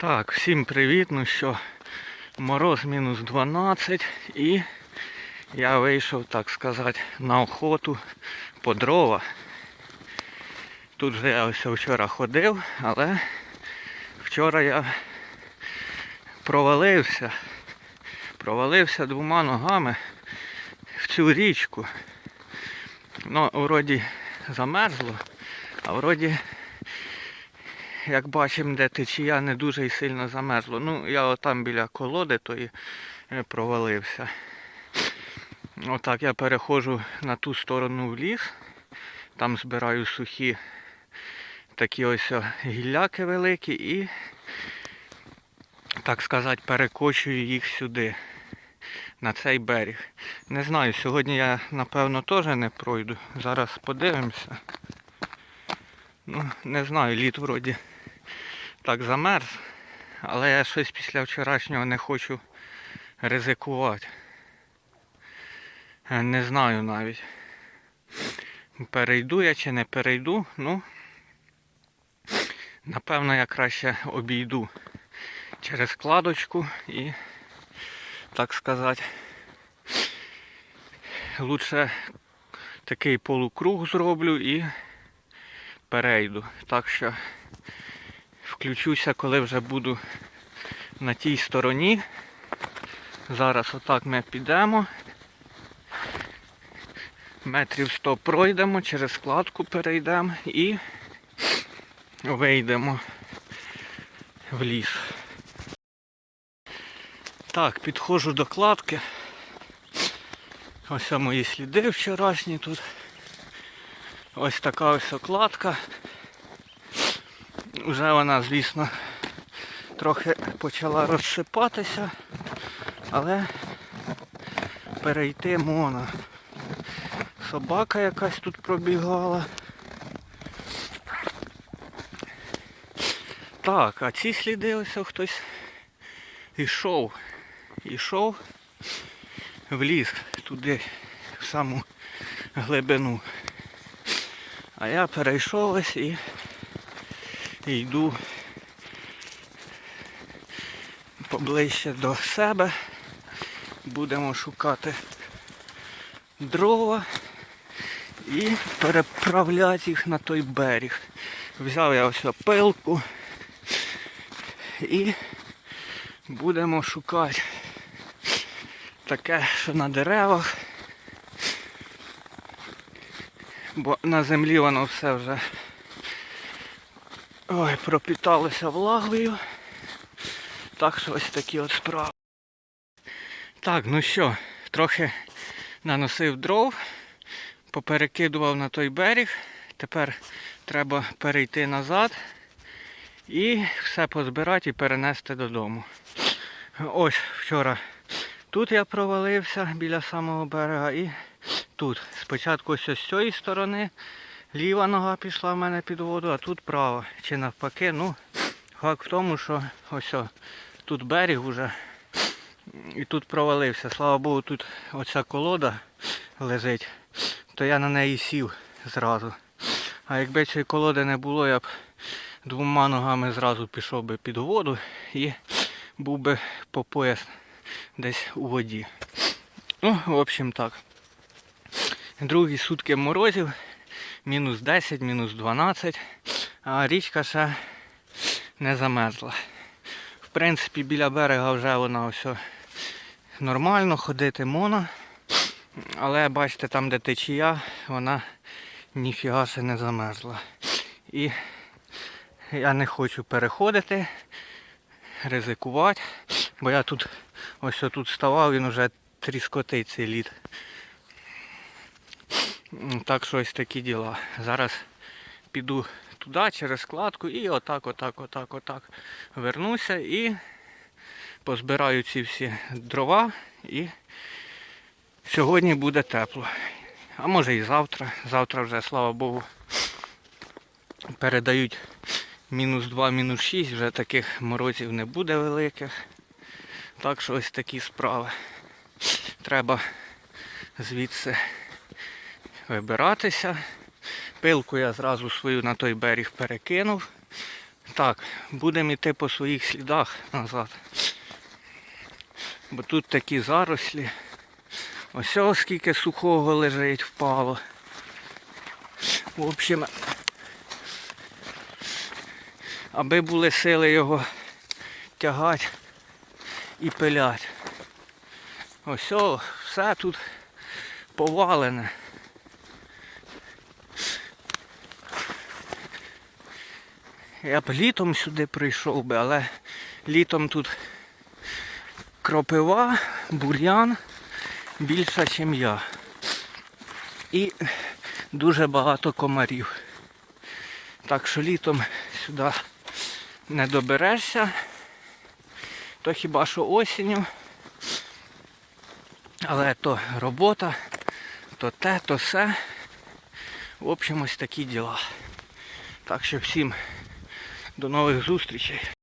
Так, всім привіт. Ну що, мороз мінус 12 і я вийшов, так сказати, на охоту по дрова. Тут вже я ось вчора ходив, але вчора я провалився. Провалився двома ногами в цю річку. Ну, вроді замерзло, а вроді як бачимо, де течія не дуже і сильно замерзло. Ну, я отам біля колоди тої е, провалився. Отак я переходжу на ту сторону в ліс. Там збираю сухі такі ось гілляки великі і, так сказати, перекочую їх сюди, на цей берег. Не знаю, сьогодні я напевно теж не пройду. Зараз подивимося. Ну, не знаю, лід вроді так замерз, але я щось після вчорашнього не хочу ризикувати. Е, Не знаю навіть. Перейду я чи не перейду, ну напевно я краще обійду через кладочку і, так сказати, лучше такий полукруг зроблю і перейду. Так що включуся, коли вже буду на тій стороні. Зараз отак ми підемо. Метрів 100 пройдемо, через складку перейдемо і вийдемо в ліс. Так, підходжу до кладки. Ось мої сліди вчорашні тут. Ось така ось окладка. Вже вона, звісно, трохи почала розсипатися, але перейти можна. Собака якась тут пробігала. Так, а ці сліди ось хтось ішов. Ішов в ліс туди, в саму глибину. А я перейшов ось і йду поближче до себе. Будемо шукати дрова і переправляти їх на той берег. Взяв я ось пилку і будемо шукати таке, що на деревах, бо на землі воно все вже Ой, пропіталося влагою. Так що ось такі от справи. Так, ну що, трохи наносив дров, поперекидував на той берег. Тепер треба перейти назад і все позбирати і перенести додому. Ось вчора тут я провалився біля самого берега і тут. Спочатку ось з цієї сторони. Ліва нога пішла в мене під воду, а тут права. Чи навпаки, ну, факт в тому, що ось о, тут берег уже і тут провалився. Слава Богу, тут оця колода лежить, то я на неї сів зразу. А якби цієї колоди не було, я б двома ногами зразу пішов би під воду і був би по пояс десь у воді. Ну, в общем так. Другі сутки морозів мінус 10, мінус 12, а річка ще не замерзла. В принципі, біля берега вже вона все нормально, ходити можна. Але бачите, там де течія, вона ніфіга ще не замерзла. І я не хочу переходити, ризикувати, бо я тут ось тут ставав, він вже тріскотить цей лід. Так що ось такі діла. Зараз піду туди через складку і отак, отак, отак, отак вернуся і позбираю ці всі дрова і сьогодні буде тепло. А може і завтра. Завтра вже, слава Богу, передають мінус 2, мінус 6, вже таких морозів не буде великих. Так що ось такі справи. Треба звідси вибиратися. Пилку я зразу свою на той берег перекинув. Так, будемо йти по своїх слідах назад. Бо тут такі зарослі. Ось скільки сухого лежить, впало. В общем, аби були сили його тягати і пиляти. Ось все тут повалене. Я б літом сюди прийшов би, але літом тут кропива, бур'ян більша, ніж я. І дуже багато комарів. Так що літом сюди не доберешся, то хіба що осінню. Але то робота, то те, то все. В общем, ось такі діла. Так що всім до нових зустрічей.